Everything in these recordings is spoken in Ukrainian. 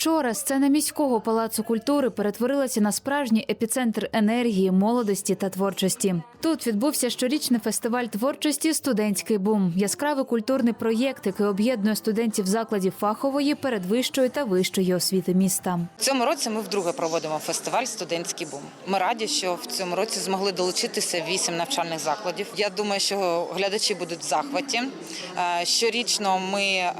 Вчора сцена міського палацу культури перетворилася на справжній епіцентр енергії, молодості та творчості. Тут відбувся щорічний фестиваль творчості Студентський бум, яскравий культурний проєкт, який об'єднує студентів закладів фахової, передвищої та вищої освіти міста. В цьому році ми вдруге проводимо фестиваль Студентський бум. Ми раді, що в цьому році змогли долучитися вісім навчальних закладів. Я думаю, що глядачі будуть в захваті. Е, Щорічно ми е,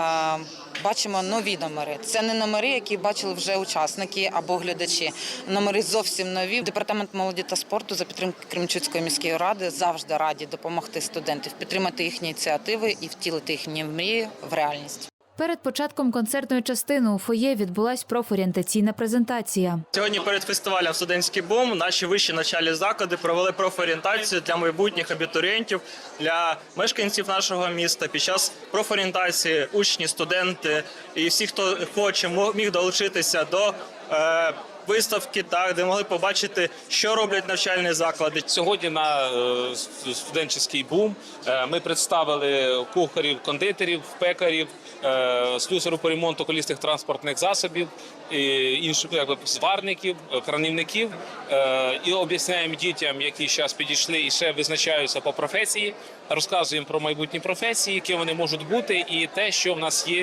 бачимо нові номери. Це не номери, які бачили вже учасники або глядачі. Номери зовсім нові. Департамент молоді та спорту за підтримки Кремчуцької міської ради завжди раді допомогти студентів підтримати їхні ініціативи і втілити їхні мрії в реальність. Перед початком концертної частини у фоє відбулась профорієнтаційна презентація. Сьогодні перед фестивалем Студентський бум наші вищі навчальні заклади провели профорієнтацію для майбутніх абітурієнтів, для мешканців нашого міста. Під час профорієнтації учні, студенти і всі, хто хоче, міг долучитися до е, виставки, так де могли побачити, що роблять навчальні заклади. Сьогодні на е, студентський бум е, ми представили кухарів, кондитерів, пекарів, е, слюсарів по ремонту колісних транспортних засобів, інших якби, зварників, кранівників. І об'ясняємо дітям, які зараз підійшли і ще визначаються по професії. Розказуємо про майбутні професії, які вони можуть бути, і те, що в нас є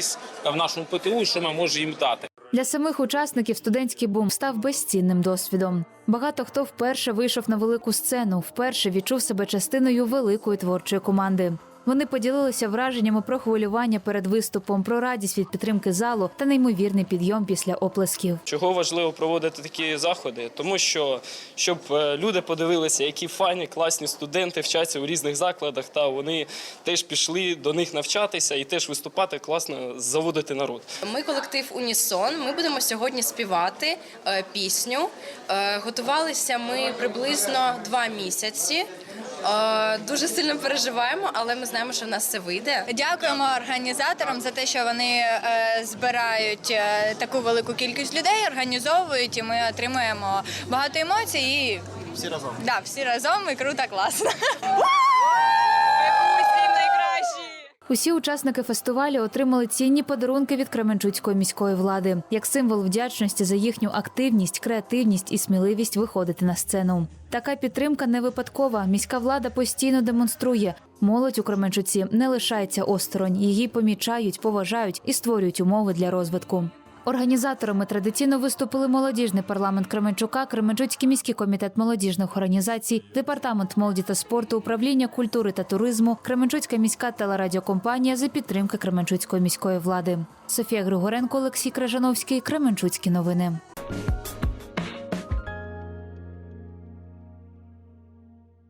в нашому ПТУ, що ми можемо їм дати. Для самих учасників студентський бум став безцінним досвідом. Багато хто вперше вийшов на велику сцену, вперше відчув себе частиною великої творчої команди. Вони поділилися враженнями про хвилювання перед виступом, про радість від підтримки залу та неймовірний підйом після оплесків. Чого важливо проводити такі заходи? Тому що щоб е, люди подивилися, які файні, класні студенти вчаться у різних закладах, та вони теж пішли до них навчатися і теж виступати класно, заводити народ. Ми колектив Унісон. Ми будемо сьогодні співати е, пісню. Е, готувалися ми приблизно два місяці. Е, дуже сильно переживаємо, але ми знаємо, що в нас все вийде. Дякуємо організаторам за те, що вони е, збирають е, таку велику кількість людей, організовують, і ми отримуємо багато емоцій. І... Всі разом. Да, всі разом і круто, класно. Усі учасники фестивалю отримали цінні подарунки від Кременчуцької міської влади як символ вдячності за їхню активність, креативність і сміливість виходити на сцену. Така підтримка не випадкова. Міська влада постійно демонструє. Молодь у Кременчуці не лишається осторонь. Її помічають, поважають і створюють умови для розвитку. Організаторами традиційно виступили молодіжний парламент Кременчука, Кременчуцький міський комітет молодіжних організацій, департамент молоді та спорту, управління культури та туризму, Кременчуцька міська телерадіокомпанія за підтримки Кременчуцької міської влади. Софія Григоренко, Олексій Крижановський, Кременчуцькі новини.